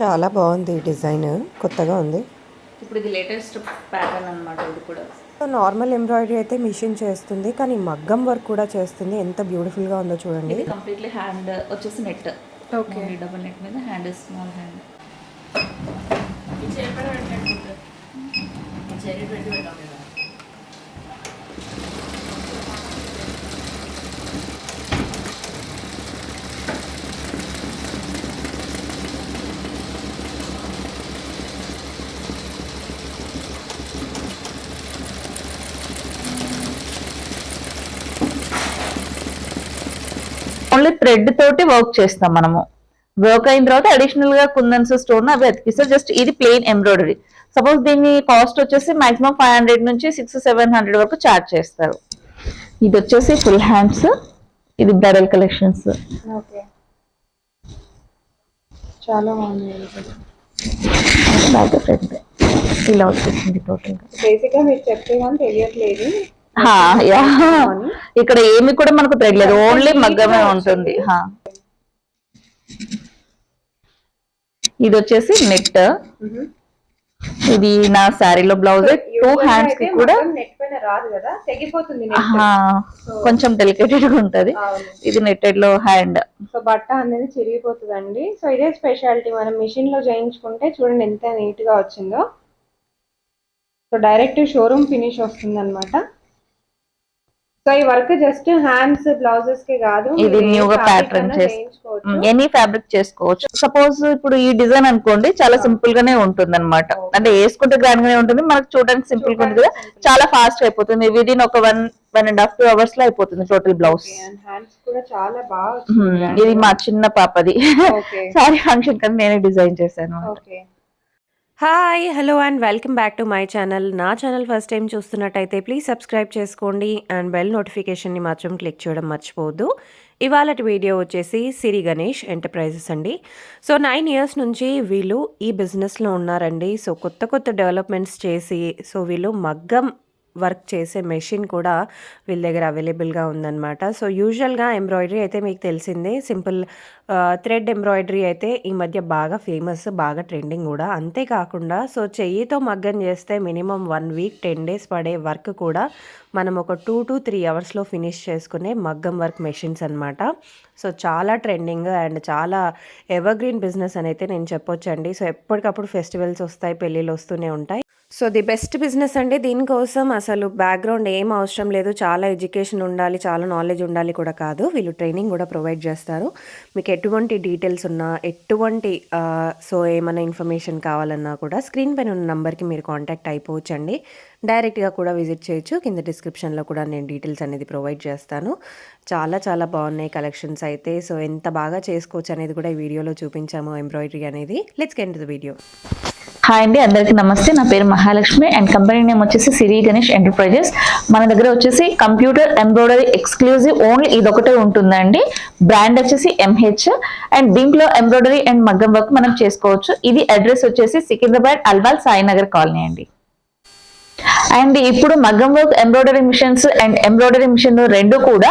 చాలా బాగుంది ఈ డిజైన్. కొత్తగా ఉంది. ఇప్పుడు ఇది లేటెస్ట్ ప్యాటర్న్ అన్నమాట ఇది కూడా. నార్మల్ ఎంబ్రాయిడరీ అయితే మిషన్ చేస్తుంది కానీ మగ్గం వర్క్ కూడా చేస్తుంది. ఎంత బ్యూటిఫుల్గా ఉందో చూడండి. ఇది కంప్లీట్లీ హ్యాండ్ వచ్చేసి నెట్ Okay. డబుల్ నెట్ మీద hand small hand only thread తోటి వర్క్ చేస్తాం మనము. వర్క్ అయిన తర్వాత అడిషనల్గా కుందన్స్ స్టోన్ అవి అతికిస్తారు జస్ట్ ఇది ప్లెయిన్ ఎంబ్రాయిడరీ సపోజ్ దీని కాస్ట్ వచ్చేసి మాక్సిమం ఫైవ్ హండ్రెడ్ నుంచి సిక్స్ సెవెన్ హండ్రెడ్ వరకు చార్జ్ చేస్తారు. ఇది వచ్చేసి ఫుల్ హ్యాండ్స్ ఇది బ్రైడల్ కలెక్షన్స్ చాలా బాగుంది. ఇలా వచ్చేసింది బేసిక్గా. మీరు చెప్తే కానీ తెలియట్లేదు. ఇక్కడ ఏమి కూడా మనకు తెలియదు ఓన్లీ మగ్గమే ఉంటుంది. ఇది వచ్చేసి నెట్ ఇది నా శారీలో బ్లౌజ్ టూ హ్యాండ్స్కి కూడా కొంచెం డెలికేటెడ్గా ఉంటది. ఇది నెట్టెడ్లో హ్యాండ్ సో బట్ట అనేది చిరిగిపోతుందండి. సో ఇదే స్పెషాలిటీ మనం మిషన్లో చేయించుకుంటే చూడండి ఎంత నీట్గా వచ్చిందో. సో డైరెక్ట్ షోరూమ్ ఫినిష్ వస్తుంది అనమాట సో ఈ వర్క్ జస్ట్ హ్యాండ్స్ బ్లౌజెస్కి కాదు ఇది న్యూగా ప్యాటర్న్ అన్నా చేయించుకోవచ్చు. ఎనీ ఫ్యాబ్రిక్ చేసుకోవచ్చు. సపోజ్ ఇప్పుడు ఈ డిజైన్ అనుకోండి చాలా సింపుల్ గానే ఉంటుంది అనమాట అంటే వేసుకుంటే గ్రాండ్ గానే ఉంటుంది మనకు చూడడానికి సింపుల్గా ఉంటుంది కదా. చాలా ఫాస్ట్ అయిపోతుంది. విదిన్ ఒక one one and half two అవర్స్లో అయిపోతుంది టోటల్ బ్లౌజ్ హ్యాండ్స్ కూడా చాలా బాగా ఇది మా చిన్న పాపది. సారీ ఫంక్షన్ కానీ నేనే డిజైన్ చేశాను. Okay. Hi hello and welcome back to my channel నా ఛానల్ ఫస్ట్ టైం చూస్తున్నట్టయితే ప్లీజ్ సబ్స్క్రైబ్ చేసుకోండి అండ్ బెల్ నోటిఫికేషన్ని మాత్రం క్లిక్ చేయడం మర్చిపోవద్దు. ఇవాళ వీడియో వచ్చేసి సిరి గణేష్ ఎంటర్ప్రైజెస్ అండి. సో నైన్ ఇయర్స్ నుంచి వీళ్ళు ఈ బిజినెస్లో ఉన్నారండి. సో కొత్త కొత్త డెవలప్మెంట్స్ చేసి సో వీళ్ళు మగ్గం వర్క్ చేసే మెషిన్ కూడా వీళ్ళ దగ్గర అవైలబుల్గా ఉందన్నమాట. సో యూజువల్గా ఎంబ్రాయిడరీ అయితే మీకు తెలిసిందే. సింపుల్ థ్రెడ్ ఎంబ్రాయిడరీ అయితే ఈ మధ్య బాగా ఫేమస్ బాగా ట్రెండింగ్ కూడా. అంతేకాకుండా సో చెయ్యితో మగ్గం చేస్తే minimum one week ten days పడే వర్క్ కూడా మనం ఒక టూ టు త్రీ అవర్స్లో ఫినిష్ చేసుకునే మగ్గం వర్క్ మెషిన్స్ అనమాట సో చాలా ట్రెండింగ్ అండ్ చాలా ఎవర్ గ్రీన్ బిజినెస్ అని అయితే నేను చెప్పొచ్చండి. సో ఎప్పటికప్పుడు ఫెస్టివల్స్ వస్తాయి పెళ్ళిళ్ళు వస్తూనే ఉంటాయి. సో ది బెస్ట్ బిజినెస్ అండి దీనికోసం అసలు బ్యాక్గ్రౌండ్ ఏం అవసరం లేదు. చాలా ఎడ్యుకేషన్ ఉండాలి చాలా నాలెడ్జ్ ఉండాలి కూడా కాదు. వీళ్ళు ట్రైనింగ్ కూడా ప్రొవైడ్ చేస్తారు. మీకు ఎటువంటి డీటెయిల్స్ ఉన్నా ఎటువంటి సో ఏమైనా ఇన్ఫర్మేషన్ కావాలన్నా కూడా స్క్రీన్ పైన ఉన్న నెంబర్కి మీరు కాంటాక్ట్ అయిపోవచ్చండి. డైరెక్ట్గా కూడా విజిట్ చేయొచ్చు. కింద డిస్క్రిప్షన్లో కూడా నేను డీటెయిల్స్ అనేది ప్రొవైడ్ చేస్తాను. చాలా చాలా బాగున్నాయి కలెక్షన్స్ అయితే. సో ఎంత బాగా చేసుకోవచ్చు అనేది కూడా ఈ వీడియోలో చూపించాము ఎంబ్రాయిడరీ అనేది. Let's get the video. Hi అండి అందరికీ నమస్తే. నా పేరు మహాలక్ష్మి అండ్ కంపెనీ నేమ్ వచ్చేసి సిరి గణేష్ ఎంటర్ప్రైజెస్. మన దగ్గర వచ్చేసి కంప్యూటర్ ఎంబ్రాయిడరీ ఎక్స్క్లూజివ్ ఓన్లీ ఇదొకటే ఉంటుందండి. బ్రాండ్ వచ్చేసి ఎంహెచ్ అండ్ దీంట్లో ఎంబ్రాయిడరీ అండ్ మగ్గం వర్క్ మనం చేసుకోవచ్చు. ఇది అడ్రస్ వచ్చేసి సికింద్రాబాద్ అల్వాల్ సాయినగర్ కాలనీ అండి. అండ్ ఇప్పుడు మగ్గం work embroidery machines and embroidery machine రెండు కూడా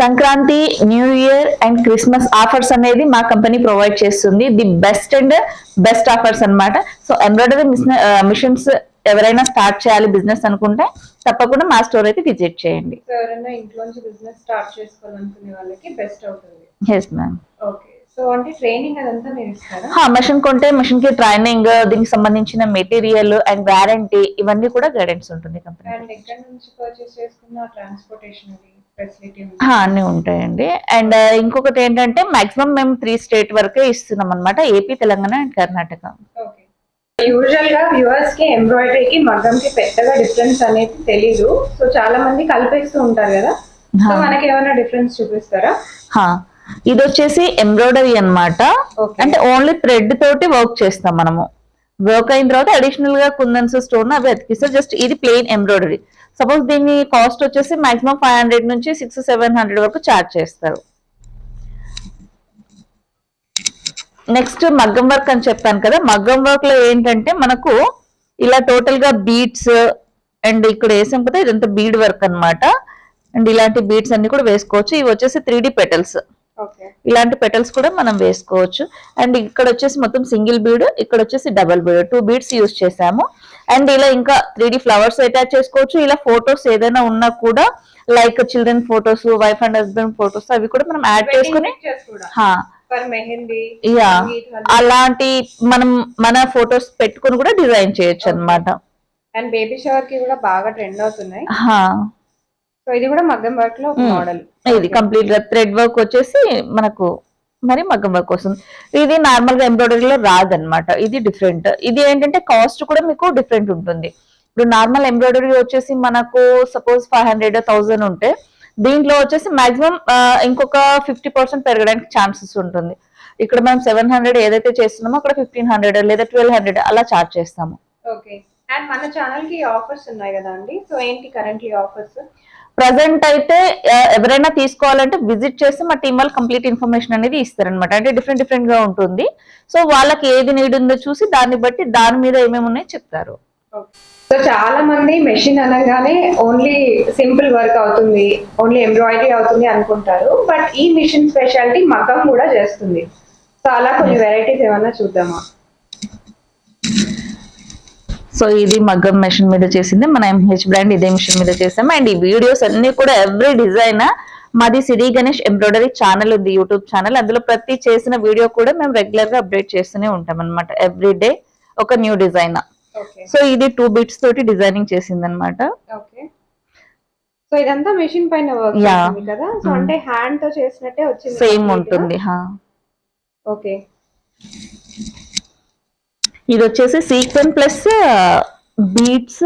Sankranti New Year and Christmas offers అనేది మా కంపెనీ ప్రొవైడ్ చేస్తుంది. The best and best offers అన్నమాట. సో ఎంబ్రాయిడరీ మిషన్స్ ఎవరైనా స్టార్ట్ చేయాలి బిజినెస్ అనుకుంటే తప్పకుండా మా స్టోర్ అయితే విజిట్ చేయండి. ఎవరైనా ఇంట్లోంచి బిజినెస్ స్టార్ట్ చేసుకోవాలనుకునే వాళ్ళకి బెస్ట్ అవుతుంది. ఎస్ మ్యామ్ ఓకే మెషిన్ కొంటే మెషిన్కి ట్రైనింగ్ దీనికి సంబంధించిన మెటీరియల్ అండ్ వారంటీ ఇవన్నీ కూడా గైడెన్స్ ఉంటుంది అన్నీ ఉంటాయండి. అండ్ ఇంకొకటి ఏంటంటే మాక్సిమం మేము త్రీ స్టేట్ వరకే ఇస్తున్నాం అనమాట ఏపీ తెలంగాణ అండ్ కర్ణాటక. యూజువల్గా వ్యూవర్స్కి ఎంబ్రాయిడరీకి మగ్గం కి పెద్దగా డిఫరెన్స్ అనేది తెలీదు. సో చాలా మంది కలిపేస్తూ ఉంటారు కదా. మనకి ఏమైనా డిఫరెన్స్ చూపిస్తారా? ఇది వచ్చేసి ఎంబ్రాయిడరీ అన్నమాట. Okay. అంటే ఓన్లీ థ్రెడ్ తోటి వర్క్ చేస్తాం మనము. వర్క్ అయిన తర్వాత అడిషనల్గా కుందన్స్ స్టోన్ అవి అతికిస్తారు జస్ట్ ఇది ప్లెయిన్ ఎంబ్రాయిడరీ. సపోజ్ దీని కాస్ట్ వచ్చేసి మాక్సిమం ఫైవ్ హండ్రెడ్ నుంచి సిక్స్ సెవెన్ హండ్రెడ్ వరకు చార్జ్ చేస్తారు. నెక్స్ట్ మగ్గం వర్క్ అని చెప్పాను కదా. మగ్గం వర్క్లో ఏంటంటే మనకు ఇలా టోటల్గా బీడ్స్ అండ్ ఇక్కడ వేసాం కదా ఇదంతా బీడ్ వర్క్ అన్నమాట. అండ్ ఇలాంటి బీడ్స్ అన్ని కూడా వేసుకోవచ్చు. ఇవి వచ్చేసి త్రీ డి పెటల్స్. ఇలాంటి పెటల్స్ కూడా మనం వేసుకోవచ్చు. అండ్ ఇక్కడ వచ్చేసి మొత్తం సింగిల్ బీడ్ ఇక్కడ వచ్చేసి double bead two beads use చేసాము అండ్ ఇలా ఇంకా త్రీ ఫ్లవర్స్ అటాచ్ చేసుకోవచ్చు. ఇలా ఫొటోస్ ఏదైనా ఉన్నా కూడా like children photos wife and husband photos అవి కూడా మనం యాడ్ చేసుకుని యా. అలాంటి మనం మన ఫొటోస్ పెట్టుకుని కూడా డిజైన్ చేయొచ్చు అనమాట అండ్ బేబీ షవర్కి కూడా బాగా ట్రెండ్ అవుతున్నాయి. సో ఇది కూడా మగ్గం వర్క్లో మోడల్ ఇది కంప్లీట్గా థ్రెడ్ వర్క్ వచ్చేసి మనకు మరి మగ్గం వర్క్ వస్తుంది. ఇది నార్మల్గా ఎంబ్రాయిడరీలో రాదన్నమాట. ఇది డిఫరెంట్ ఇది ఏంటంటే కాస్ట్ కూడా మీకు డిఫరెంట్ ఉంటుంది. ఇప్పుడు నార్మల్ ఎంబ్రాయిడరీ వచ్చేసి మనకు సపోజ్ ఫైవ్ హండ్రెడ్ థౌసండ్ ఉంటే దీంట్లో వచ్చేసి మాక్సిమం ఇంకొక ఫిఫ్టీ పర్సెంట్ పెరగడానికి ఛాన్సెస్ ఉంటుంది. ఇక్కడ మనం సెవెన్ హండ్రెడ్ ఏదైతే చేస్తున్నామో అక్కడ ఫిఫ్టీన్ హండ్రెడ్ లేదా ట్వెల్వ్ హండ్రెడ్ అలా చార్జ్ చేస్తాము. ఓకే అండ్ మన ఛానల్కి ఆఫర్స్ ఉన్నాయి కదా అండి? సో ఏంటి కరెంట్లీ ఆఫర్స్ ప్రజెంట్ అయితే ఎవరైనా తీసుకోవాలంటే విజిట్ చేసి మా టీం వాళ్ళు కంప్లీట్ ఇన్ఫర్మేషన్ అనేది ఇస్తారనమాట అంటే డిఫరెంట్ డిఫరెంట్గా ఉంటుంది. సో వాళ్ళకి ఏది నీడ్ ఉందో చూసి దాన్ని బట్టి దాని మీద ఏమేమి ఉన్నాయో చెప్తారు. సో చాలా మంది మెషిన్ అనగానే ఓన్లీ సింపుల్ వర్క్ అవుతుంది ఓన్లీ ఎంబ్రాయిడరీ అవుతుంది అనుకుంటారు. బట్ ఈ మిషన్ స్పెషాలిటీ మగ్గం కూడా చేస్తుంది. సో అలా కొన్ని వెరైటీస్ ఏమన్నా చూద్దామా? సో ఇది మగ్గం మెషిన్ మీద చేసింది. మన ఎంహెచ్ బ్రాండ్ ఇదే మిషన్ మీద చేసాము. అండ్ ఈ వీడియోస్ అన్ని కూడా ఎవ్రీ డిజైన్ మాది సిరి గణేష్ ఎంబ్రాయిడరీ ఛానల్ ఉంది యూట్యూబ్ ఛానల్ అందులో ప్రతి చేసిన వీడియో కూడా మేము రెగ్యులర్గా అప్డేట్ చేస్తూనే ఉంటాం అనమాట ఎవ్రీ డే ఒక న్యూ డిజైన్ సో ఇది టూ బిట్స్ తోటి డిజైనింగ్ చేసింది అనమాట ఓకే సో ఇదంతా మెషిన్ పైన వర్క్ Yeah. చేస్తుంది కదా? సో అంటే హ్యాండ్తో చేసినట్టే వచ్చింది సేమ్. ఉంటుంది. హా ఓకే ఇది వచ్చేసి సీక్వెన్ ప్లస్ బీట్స్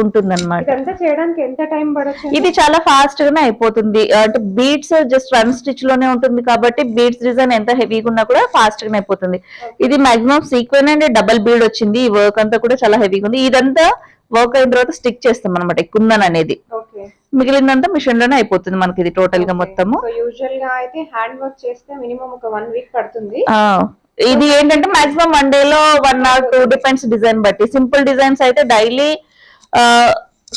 ఉంటుంది ఇదంతా చేయడానికి ఎంత టైం పడొచ్చు ఇది చాలా ఫాస్ట్ గానే అయిపోతుంది. అంటే బీట్స్ జస్ట్ వన్ స్టిచ్లోనే ఉంటుంది కాబట్టి బీట్స్ డిజైన్ ఎంత హెవీగా ఉన్నా కూడా ఫాస్ట్ గానే అయిపోతుంది ఇది maximum sequin and double bead వచ్చింది. ఈ వర్క్ అంతా కూడా చాలా హెవీగా ఉంది. ఇదంతా వర్క్ అయిన తర్వాత స్టిక్ చేస్తాం అనమాట కుందన్ అనేది. ఓకే మిగిలినంతా మిషన్లోనే అయిపోతుంది మనకి ఇది టోటల్గా మొత్తము. యూజువల్గా అయితే హ్యాండ్ వర్క్ చేస్తే మినిమం ఒక వన్ వీక్ పడుతుంది. ఇది ఏంటంటే మాక్సిమం వన్ డే లో one or two depends design బట్టి. సింపుల్ డిజైన్స్ అయితే డైలీ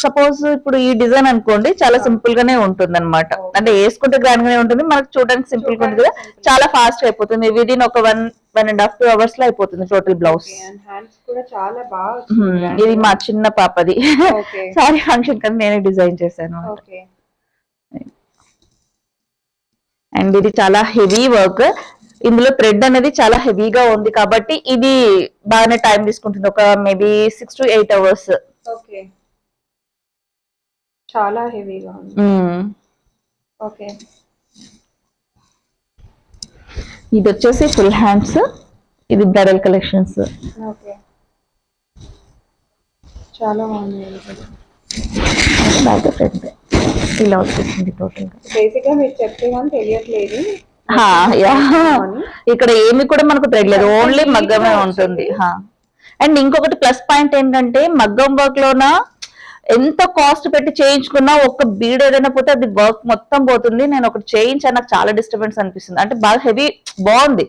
సపోజ్ ఇప్పుడు ఈ డిజైన్ అనుకోండి చాలా సింపుల్ గానే ఉంటుంది అనమాట అంటే వేసుకుంటే గ్రాండ్ గానే ఉంటుంది మనకు చూడడానికి సింపుల్గా ఉంటుంది కదా. చాలా ఫాస్ట్ అయిపోతుంది. విదిన్ ఒక one one and half two అవర్స్లో అయిపోతుంది టోటల్ బ్లౌజ్ ఇది మా చిన్న పాపది. సారీ ఫంక్షన్ కానీ నేనే డిజైన్ చేశాను అండ్ ఇది చాలా హెవీ వర్క్ ఇందులో థ్రెడ్ అనేది చాలా హెవీగా ఉంది కాబట్టి ఇది బాగానే టైం తీసుకుంటుంది. ఒక maybe six to eight hours okay చాలా హెవీగా ఉంది. ఓకే ఇది వచ్చేసి ఫుల్ హ్యాండ్స్ ఇది బ్రైడల్ కలెక్షన్స్ ఓకే చాలా బాగుంది. ఇలా వచ్చేసింది టోటల్గా. బేసిక్గా మీరు చెప్తే కానీ తెలియట్లేదు. ఇక్కడ ఏమి కూడా మనకు థ్రెడ్ లేదు. ఓన్లీ మగ్గమే ఉంటుంది. అండ్ ఇంకొకటి ప్లస్ పాయింట్ ఏంటంటే మగ్గం వర్క్ లోన ఎంత కాస్ట్ పెట్టి చేయించుకున్నా ఒక్క బీడ్ ఏదైనా పోతే అది వర్క్ మొత్తం పోతుంది. నేను ఒకటి చేయించాను నాకు చాలా డిస్టర్బెన్స్ అనిపిస్తుంది. అంటే బాగా హెవీ బాగుంది.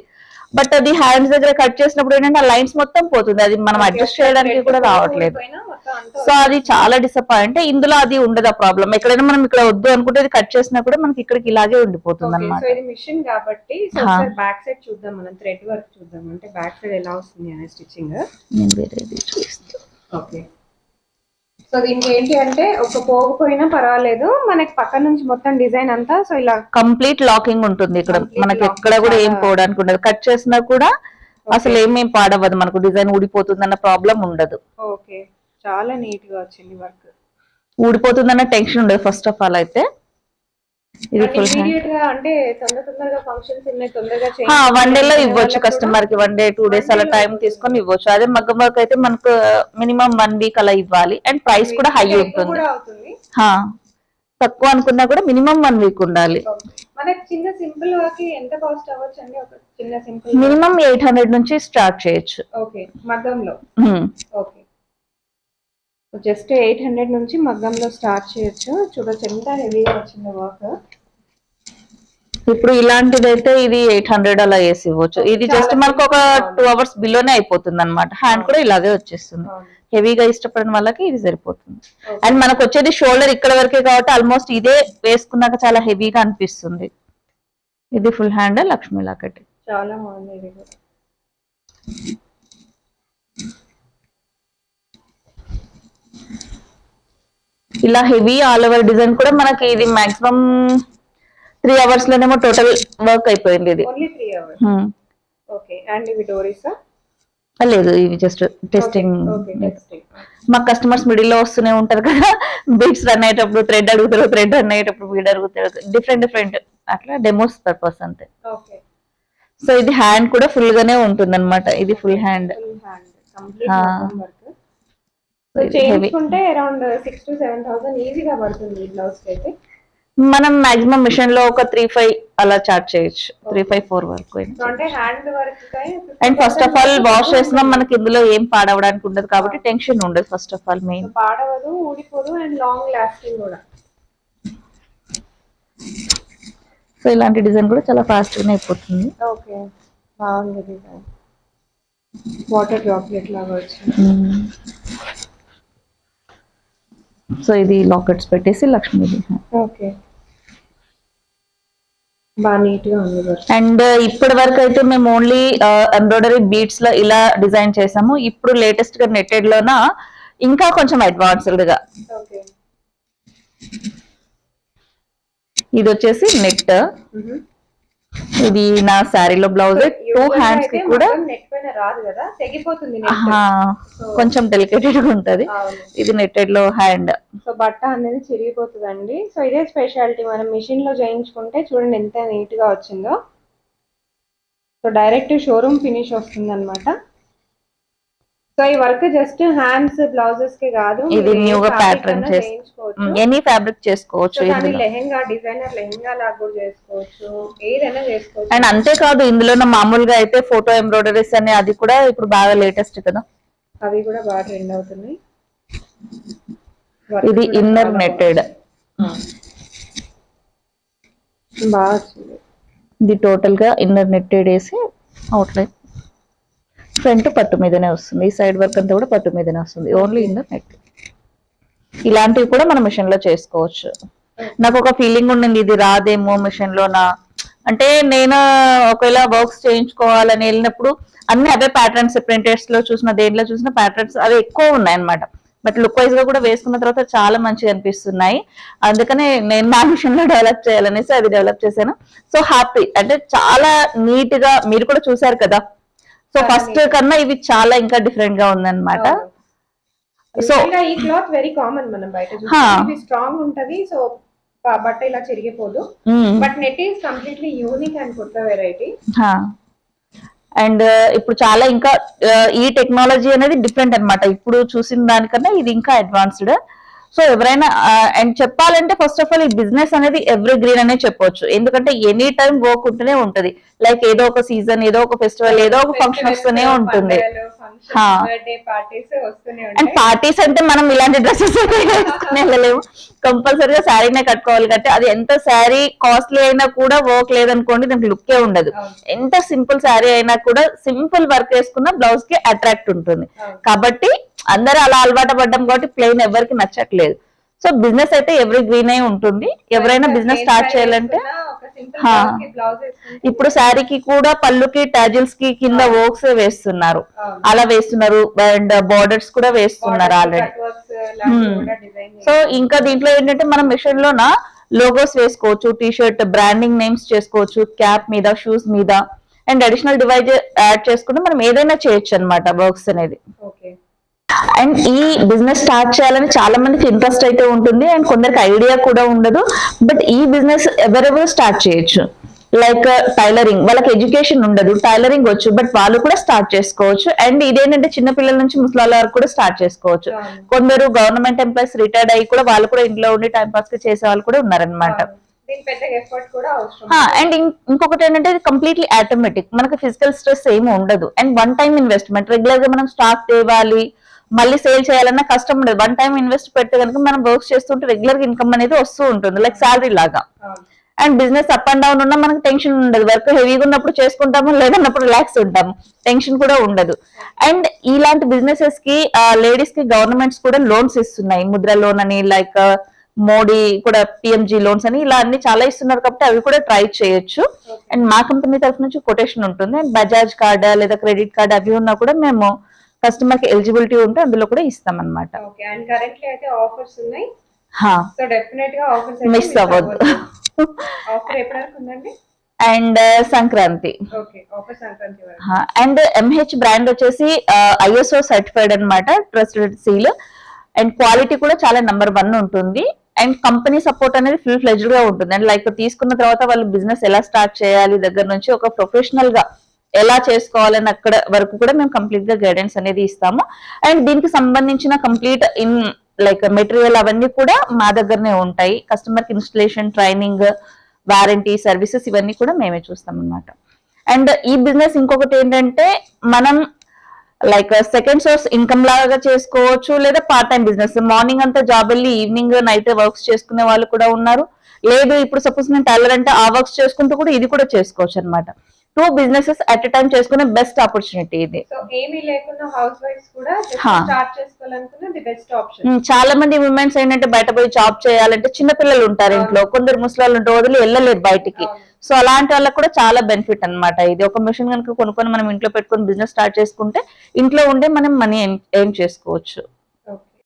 బట్ అది హ్యాండ్స్ దగ్గర కట్ చేసినప్పుడు ఏంటంటే ఆ లైన్స్ మొత్తం పోతుంది. అది మనం అడ్జస్ట్ చేయడానికి కూడా రావట్లేదు. సో అది చాలా డిసప్పాయింట్ ఇందులో అది ఉండదు ఆ ప్రాబ్లం ఎక్కడైనా మనం ఇక్కడ వద్దు అనుకుంటే ఇది కట్ చేసినా కూడా మనకి ఇక్కడికి ఇలాగే ఉండిపోతుంది అనమాట మిషన్ కాబట్టి. బ్యాక్ సైడ్ చూద్దాం మనం థ్రెడ్ వర్క్ చూద్దాం. అంటే బ్యాక్ సైడ్ ఎలా వస్తుంది అనే స్టిచ్చింగ్ నేను వేరేది చూపిస్తాను ఓకే సో దీనికి ఏంటి అంటే ఒక పోకపోయినా పర్వాలేదు. మనకి పక్క నుంచి మొత్తం డిజైన్ అంతా సో ఇలా కంప్లీట్ లాకింగ్ ఉంటుంది ఇక్కడ. మనకి ఎక్కడ కూడా ఏం పోవడానికి ఉండదు. కట్ చేసినా కూడా అసలు ఏమేం పాడవదు మనకు డిజైన్ ఊడిపోతుంది అన్న ప్రాబ్లం ఉండదు. ఓకే. చాలా నీట్గా వచ్చింది వర్క్. ఊడిపోతుందన్న టెన్షన్ ఉండదు ఫస్ట్ ఆఫ్ ఆల్ అయితే. ఇది ఫుల్ వన్ డే లో ఇవ్వచ్చు కస్టమర్కి వన్ డే టూ డేస్ అలా టైం తీసుకొని ఇవ్వచ్చు. అదే మగ్గం వర్క్ అయితే మనకు మినిమం వన్ వీక్ అలా ఇవ్వాలి. అండ్ ప్రైస్ కూడా హై ఉంటుంది. తక్కువ అనుకున్నా కూడా మినిమం వన్ వీక్ ఉండాలి. మినిమం ఎయిట్ హండ్రెడ్ నుంచి స్టార్ట్ చేయొచ్చు. ఓకే మగ్గంలో. జస్ట్ ఎయిట్ హండ్రెడ్ నుంచి మగ్గంలో స్టార్ట్ చేయొచ్చు. చూడొచ్చు ఎంత హెవీగా వచ్చింది వర్క్. ఇప్పుడు ఇలాంటిది అయితే ఇది ఎయిట్ హండ్రెడ్ అలా వేసి ఇవ్వచ్చు. ఇది జస్ట్ మనకు ఒక టూ అవర్స్ బిలోనే అయిపోతుంది అనమాట హ్యాండ్ కూడా ఇలాగే వచ్చేస్తుంది. హెవీగా ఇష్టపడిన వాళ్ళకి ఇది సరిపోతుంది. అండ్ మనకు వచ్చేది షోల్డర్ ఇక్కడ వరకే కాబట్టి ఆల్మోస్ట్ ఇదే వేసుకున్నాక చాలా హెవీగా అనిపిస్తుంది. ఇది ఫుల్ హ్యాండ్ లక్ష్మీ లాకెట్ చాలా బాగుంది ఇది కూడా ఇలా హెవీ ఆల్ ఓవర్ డిజైన్ కూడా మనకి ఇది మాక్సిమం త్రీ అవర్స్ లోనేమో టోటల్ వర్క్ అయిపోయింది ఇది. Hmm. లేదు ఇవి జస్ట్ టెస్టింగ్ మా కస్టమర్స్ మిడిల్లో వస్తూనే ఉంటారు కదా. బీట్స్ రన్ అయ్యేటప్పుడు థ్రెడ్ అడుగుతారు థ్రెడ్ రన్ అయ్యేటప్పుడు బీడ్ అడుగుతారు. డిఫరెంట్ డిఫరెంట్ అట్లా డెమోస్ పర్పస్ అంతే. సో ఇది హ్యాండ్ కూడా ఫుల్ గానే ఉంటుంది అనమాట ఇది full hand full hand complete ఆ. వర్క్ So, ఇది heavy. చేయించుకుంటే around six to seven thousand ఈజీగా పడుతుంది ఈ బ్లౌజ్ అయితే. మనం మాక్సిమం మిషన్లో ఒక త్రీ ఫైవ్ అలా చార్జ్ చేయొచ్చు. త్రీ ఫైవ్ ఫోర్ వరకు and first of all wash చేసినాం మనకి ఇందులో ఏం పాడవడానికి ఉండదు కాబట్టి టెన్షన్ ఉండదు ఫస్ట్ ఆఫ్ ఆల్ మెయిన్ పాడవదు ఊడిపోదు అండ్ లాంగ్ లాస్టింగ్ కూడా. సో ఇలాంటి డిజైన్ కూడా చాలా ఫాస్ట్ గానే అయిపోతుంది. ఓకే బాగుంది వాటర్ డ్రాప్లెట్ లాగా వచ్చింది. సో ఇది లాకెట్స్ పెట్టేసి లక్ష్మీది ఓకే. అండ్ ఇప్పటి వరకు అయితే మేము ఓన్లీ ఎంబ్రాయిడరీ బీట్స్లో ఇలా డిజైన్ చేసాము. ఇప్పుడు లేటెస్ట్గా నెట్టెడ్ లోన ఇంకా కొంచెం అడ్వాన్స్డ్గా. ఇది వచ్చేసి నెట్. ఇది నా శారీలో బ్లౌజ్ టూ హ్యాండ్స్కి కూడా నెట్ పైన రాదు కదా తెగిపోతుంది ఆహా, కొంచెం డెలికేటెడ్గా ఉంటది. ఇది నెట్టెడ్లో హ్యాండ్ సో బట్ట అనేది చిరిగిపోతుందండి. సో ఇదే స్పెషాలిటీ మనం మిషన్లో చేయించుకుంటే చూడండి ఎంత నీట్గా వచ్చిందో. సో డైరెక్ట్ షోరూమ్ ఫినిష్ వస్తుంది అనమాట సో ఈ వర్క్ జస్ట్ హ్యాండ్స్ బ్లౌజెస్కి కాదు ఇది మీరు ఏ new గా fabric pattern అన్నా చేస్- చేయించుకోవచ్చు. ఎనీ ఫ్యాబ్రిక్ చేసుకోవచ్చు లెహెంగా డిజైనర్ లెహెంగా లాగా కూడా చేసుకోవచ్చు. ఏదైనా చేసుకోవచ్చు. అండ్ అంతేకాదు ఇందులో మామూలుగా అయితే ఫోటో ఎంబ్రాయిడరీస్ అనే అది కూడా ఇప్పుడు బాగా లేటెస్ట్ కదా. అవి కూడా బాగా ట్రెండ్ అవుతున్నాయి. ఇది ఇన్నర్ నెట్టెడ్. బాగా ఇది టోటల్గా ఇన్నర్ నెట్టెడ్ వేసి అవుట్లైన్ ఫ్రంట్ పట్టు మీదనే వస్తుంది. ఈ సైడ్ వర్క్ అంతా కూడా పట్టు మీదనే వస్తుంది. ఓన్లీ ఇన్నర్ నెట్ ఇలాంటివి కూడా మనం మిషన్లో చేసుకోవచ్చు. నాకు ఒక ఫీలింగ్ ఉండింది ఇది రాదేమో మిషన్ లోనా? అంటే నేను ఒకవేళ వర్క్స్ చేయించుకోవాలని వెళ్ళినప్పుడు అన్ని అవే ప్యాటర్న్స్ ప్రింటెడ్స్లో చూసిన దేంట్లో చూసిన ప్యాటర్న్స్ అవి ఎక్కువ ఉన్నాయి అన్నమాట బట్ లుక్ వైజ్గా కూడా వేసుకున్న తర్వాత చాలా మంచిగా అనిపిస్తున్నాయి. అందుకనే నేను నా మిషన్లో డెవలప్ చేయాలనేసి అది డెవలప్ చేశాను. సో హ్యాపీ అంటే చాలా నీట్గా మీరు కూడా చూసారు కదా. సో ఫస్ట్ కన్నా ఇవి చాలా ఇంకా డిఫరెంట్గా ఉందన్నమాట. గా ఈ క్లాత్ వెరీ కామన్ మనం బయట స్ట్రాంగ్ ఉంటది సో బట్ట ఇలా చిరిగిపోదు. But net is completely unique and కొత్త వెరైటీ అండ్ ఇప్పుడు చాలా ఇంకా uh, ఈ టెక్నాలజీ అనేది డిఫరెంట్ అన్నమాట. ఇప్పుడు చూసిన దానికన్నా ఇది ఇంకా అడ్వాన్స్డ్ సో ఎవరైనా అండ్ చెప్పాలంటే ఫస్ట్ ఆఫ్ ఆల్ ఈ బిజినెస్ అనేది ఎవ్రీ గ్రీన్ అనే చెప్పొచ్చు. ఎందుకంటే ఎనీ టైం వర్క్ ఉంటూనే ఉంటది. లైక్ ఏదో ఒక సీజన్ ఏదో ఒక ఫెస్టివల్ ఏదో ఒక ఫంక్షన్ వస్తూనే ఉంటుంది. అండ్ పార్టీస్ అంటే మనం ఇలాంటి డ్రెస్సెస్ వెళ్ళలేము. కంపల్సరీగా శారీనే కట్టుకోవాలి కాబట్టి అది ఎంత శారీ కాస్ట్లీ అయినా కూడా వర్క్ లేదనుకోండి దానికి లుక్కే ఉండదు. అవును. ఎంత సింపుల్ శారీ అయినా కూడా సింపుల్ వర్క్ వేసుకున్న బ్లౌజ్కి అట్రాక్ట్ ఉంటుంది. కాబట్టి అందరూ అలా అలవాటు పడ్డం కాబట్టి ప్లెయిన్ ఎవరికి నచ్చట్లేదు. సో బిజినెస్ అయితే ఎవరి గ్రీన్ అయి ఉంటుంది. ఎవరైనా బిజినెస్ స్టార్ట్ చేయాలంటే హా. ఇప్పుడు శారీకి కూడా పళ్ళుకి టాజిల్స్కి కింద వర్క్స్ వేస్తున్నారు. అలా వేస్తున్నారు. అండ్ బార్డర్స్ కూడా వేస్తున్నారు ఆల్రెడీ సో ఇంకా దీంట్లో ఏంటంటే మనం మిషన్ లోన లోగోస్ వేసుకోవచ్చు టీ షర్ట్ బ్రాండింగ్ నేమ్స్ చేసుకోవచ్చు క్యాప్ మీద షూస్ మీద. అండ్ అడిషనల్ డివైజ్ యాడ్ చేసుకుంటే మనం ఏదైనా చేయొచ్చు అనమాట వర్క్స్ అనేది. ఓకే అండ్ ఈ బిజినెస్ స్టార్ట్ చేయాలని చాలా మందికి ఇంట్రెస్ట్ అయితే ఉంటుంది అండ్ కొందరికి ఐడియా కూడా ఉండదు. బట్ ఈ బిజినెస్ ఎవరెవరు స్టార్ట్ చేయొచ్చు. లైక్ టైలరింగ్ వాళ్ళకి ఎడ్యుకేషన్ ఉండదు. టైలరింగ్ వచ్చు. బట్ వాళ్ళు కూడా స్టార్ట్ చేసుకోవచ్చు. అండ్ ఇదేంటంటే చిన్న పిల్లల నుంచి ముసలాల వరకు కూడా స్టార్ట్ చేసుకోవచ్చు. కొందరు గవర్నమెంట్ ఎంప్లాయీస్ రిటైర్డ్ అయ్యి కూడా వాళ్ళు కూడా ఇంట్లో ఉండి టైం పాస్కి చేసే వాళ్ళు కూడా ఉన్నారనమాట అండ్ ఇంకొకటి ఏంటంటే కంప్లీట్లీ ఆటోమేటిక్ మనకి ఫిజికల్ స్ట్రెస్ ఏమి ఉండదు. అండ్ వన్ టైం ఇన్వెస్ట్మెంట్ రెగ్యులర్గా మనం స్టాక్ తేవాలి. మళ్ళీ సేల్ చేయాలన్న కష్టం ఉండదు. వన్ టైం ఇన్వెస్ట్ పెడితే కనుక మనం వర్క్ చేస్తుంటే రెగ్యులర్ ఇన్కమ్ అనేది వస్తూ ఉంటుంది. లైక్ శాలరీ లాగా. And business up and down ఉన్నా మనకి టెన్షన్ ఉండదు. వర్క్ హెవీగా ఉన్నప్పుడు చేసుకుంటాము లేదన్నప్పుడు రిలాక్స్ ఉంటాము. టెన్షన్ కూడా ఉండదు. అండ్ ఇలాంటి బిజినెసెస్కి లేడీస్కి గవర్నమెంట్స్ కూడా లోన్స్ ఇస్తున్నాయి. ముద్ర లోన్ అని లైక్ మోడీ కూడా పిఎంజీ లోన్స్ అని ఇలా అన్ని చాలా ఇస్తున్నారు కాబట్టి అవి కూడా ట్రై చేయొచ్చు. అండ్ మా కంపెనీ తరఫు నుంచి కొటేషన్ ఉంటుంది. అండ్ బజాజ్ కార్డ్ లేదా క్రెడిట్ కార్డ్ అవి ఉన్నా కూడా మేము కస్టమర్కి ఎలిజిబిలిటీ ఉంటే అందులో కూడా ఇస్తాం అనమాట మిస్ అవ్వద్దు. And Sankranti. Offer Sankranti and MH brand వచ్చేసి ఐఎస్ఓ సర్టిఫైడ్ అన్నమాట ట్రస్టెడ్ సీల్ అండ్ క్వాలిటీ కూడా చాలా నెంబర్ వన్ ఉంటుంది. అండ్ కంపెనీ సపోర్ట్ అనేది ఫుల్ ఫ్లెజ్డ్గా ఉంటుంది. అండ్ లైక్ తీసుకున్న తర్వాత వాళ్ళు బిజినెస్ ఎలా స్టార్ట్ చేయాలి దగ్గర నుంచి ఒక ప్రొఫెషనల్గా ఎలా చేసుకోవాలని అక్కడ వరకు కూడా మేము కంప్లీట్గా గైడెన్స్ అనేది ఇస్తాము. అండ్ దీనికి సంబంధించిన కంప్లీట్ ఇన్ లైక్ మెటీరియల్ అవన్నీ కూడా మా దగ్గరనే ఉంటాయి. కస్టమర్కి ఇన్స్టలేషన్ ట్రైనింగ్ వారంటీ సర్వీసెస్ ఇవన్నీ కూడా మేమే చూస్తాం అన్నమాట అండ్ ఈ బిజినెస్ ఇంకొకటి ఏంటంటే మనం లైక్ సెకండ్ సోర్స్ ఇన్కమ్ లాగా చేసుకోవచ్చు లేదా పార్ట్ టైం బిజినెస్ మార్నింగ్ అంతా జాబ్ వెళ్ళి ఈవినింగ్ నైట్ వర్క్స్ చేసుకునే వాళ్ళు కూడా ఉన్నారు. లేదు ఇప్పుడు సపోజ్ నేను టైలర్ అంటే ఆ వర్క్స్ చేసుకుంటూ కూడా ఇది కూడా చేసుకోవచ్చు అనమాట two businesses at a time చేసుకునే బెస్ట్ ఆపర్చునిటీ ఇది. చాలా మంది ఉమెన్స్ ఏంటంటే బయట పోయి జాబ్ చేయాలంటే చిన్న పిల్లలు ఉంటారు ఇంట్లో. కొందరు ముసలాళ్ళు ఉంటారు వదిలి వెళ్ళలేరు బయటికి. సో అలాంటి వాళ్ళకి కూడా చాలా బెనిఫిట్ అన్నమాట ఇది. ఒక మిషన్ కనుక కొనుక్కొని మనం ఇంట్లో పెట్టుకొని బిజినెస్ స్టార్ట్ చేసుకుంటే ఇంట్లో ఉండే మనం మనీ ఎర్న్ చేసుకోవచ్చు.